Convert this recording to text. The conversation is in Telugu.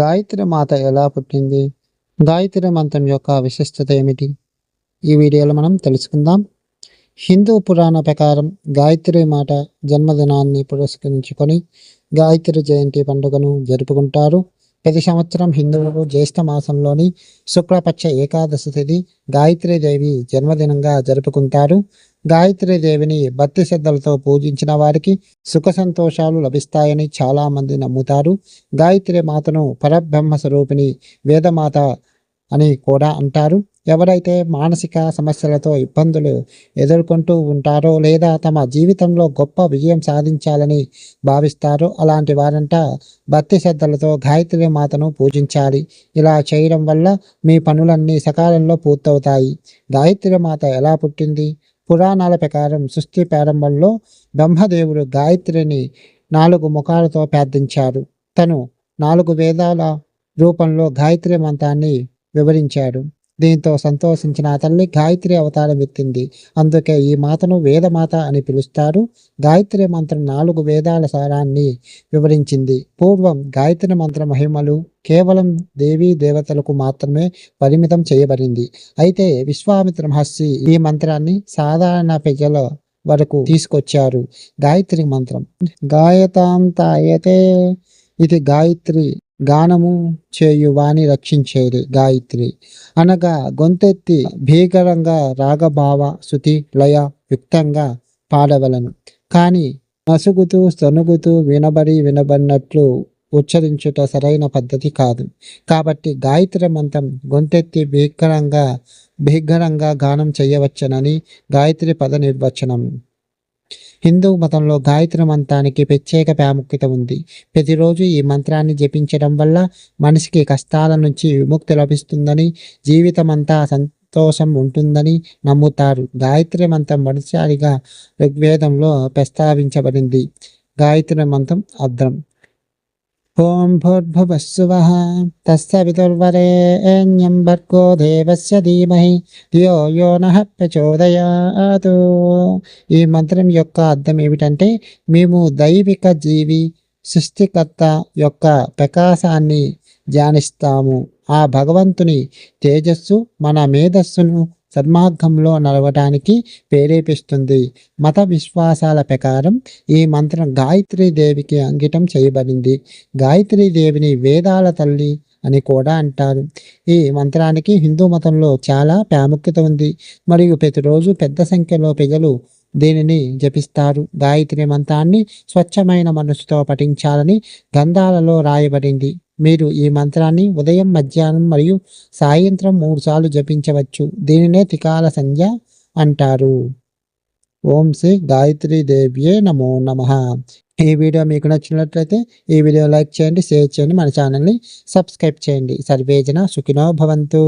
గాయత్రి మాత ఎలా పుట్టింది? గాయత్రి మంత్రం యొక్క విశిష్టత ఏమిటి? ఈ వీడియోలో మనం తెలుసుకుందాం. హిందూ పురాణ ప్రకారం గాయత్రి మాత జన్మదినాన్ని పురస్కరించుకొని గాయత్రి జయంతి పండుగను జరుపుకుంటారు. ప్రతి సంవత్సరం హిందువులు జ్యేష్ఠ మాసంలోని శుక్లపక్ష ఏకాదశి తిథి గాయత్రీదేవి జన్మదినంగా జరుపుకుంటారు. గాయత్రీదేవిని భక్తి శ్రద్ధలతో పూజించిన వారికి సుఖ సంతోషాలు లభిస్తాయని చాలా మంది నమ్ముతారు. గాయత్రి మాతను పరబ్రహ్మ స్వరూపిణి వేదమాత అని కూడా అంటారు. ఎవరైతే మానసిక సమస్యలతో ఇబ్బందులు ఎదుర్కొంటూ ఉంటారో లేదా తమ జీవితంలో గొప్ప విజయం సాధించాలని భావిస్తారో అలాంటి వారంట భక్తి శ్రద్ధలతో గాయత్రి మాతను పూజించాలి. ఇలా చేయడం వల్ల మీ పనులన్నీ సకాలంలో పూర్తవుతాయి. గాయత్రి మాత ఎలా పుట్టింది? పురాణాల ప్రకారం సృష్టి ప్రారంభంలో బ్రహ్మదేవుడు గాయత్రిని నాలుగు ముఖాలతో ప్రార్థించాడు తను నాలుగు వేదాల రూపంలో గాయత్రి మంత్రాన్ని వివరించాడు. దీంతో సంతోషించిన ఆ తల్లి గాయత్రి అవతారం ఎత్తింది. అందుకే ఈ మాతను వేదమాత అని పిలుస్తారు. గాయత్రి మంత్రం నాలుగు వేదాల సారాన్ని వివరించింది. పూర్వం గాయత్రి మంత్ర మహిమలు కేవలం దేవీ దేవతలకు మాత్రమే పరిమితం చేయబడింది. అయితే విశ్వామిత్ర మహర్షి ఈ మంత్రాన్ని సాధారణ ప్రజల వరకు తీసుకొచ్చారు. గాయత్రి మంత్రం. గాయతాంతాయతే ఇది గాయత్రి గానము చేయు వాణి రక్షించేది గాయత్రి. అనగా గొంతెత్తి భీకరంగా రాగభావ శృతి లయ యుక్తంగా పాడవలను. కానీ నసుగుతూ సొనుగుతూ వినబడి వినబడినట్లు ఉచ్చరించుట సరైన పద్ధతి కాదు. కాబట్టి గాయత్రి మంత్రం గొంతెత్తి భీకరంగా భీకరంగా గానం చేయవచ్చనని గాయత్రి పద నిర్వచనం హిందూ మతంలో గాయత్రి మంత్రానికి ప్రత్యేక ప్రాముఖ్యత ఉంది. ప్రతిరోజు ఈ మంత్రాన్ని జపించడం వల్ల మనిషికి కష్టాల నుంచి విముక్తి లభిస్తుందని జీవితం అంతా సంతోషం ఉంటుందని నమ్ముతారు. గాయత్రి మంత్రం మొదటిసారిగా ఋగ్వేదంలో ప్రస్తావించబడింది. గాయత్రి మంత్రం అర్థం ఓం భూర్భువస్సువః తస్య విదుర్వరేణ్యం భర్గో దేవస్య ధీమహి ధియో యో నః ప్రచోదయాతు ఈ మంత్రం యొక్క అర్థం ఏమిటంటే మేము దైవిక జీవి సృష్టికర్త యొక్క ప్రకాశాన్ని ధ్యానిస్తాము. ఆ భగవంతుని తేజస్సు మన మేధస్సును సన్మార్గంలో నడవటానికి ప్రేరేపిస్తుంది. మత విశ్వాసాల ప్రకారం ఈ మంత్రం గాయత్రీ దేవికి అంకితం చేయబడింది. గాయత్రీ దేవిని వేదాల తల్లి అని కూడా అంటారు. ఈ మంత్రానికి హిందూ మతంలో చాలా ప్రాముఖ్యత ఉంది. మరియు ప్రతిరోజు పెద్ద సంఖ్యలో ప్రజలు దీనిని జపిస్తారు. గాయత్రి మంత్రాన్ని స్వచ్ఛమైన మనసుతో పఠించాలని గ్రంథాలలో రాయబడింది. మీరు ఈ మంత్రాన్ని ఉదయం మధ్యాహ్నం మరియు సాయంత్రం మూడు సార్లు జపించవచ్చు. దీనినే త్రికాల సంధ్య అంటారు. ఓం శ్రీ గాయత్రి దేవ్యే నమో నమ. ఈ వీడియో మీకు నచ్చినట్లయితే ఈ వీడియో లైక్ చేయండి షేర్ చేయండి మన ఛానల్ని సబ్స్క్రైబ్ చేయండి. సర్వేజన సుఖినో భవంతు.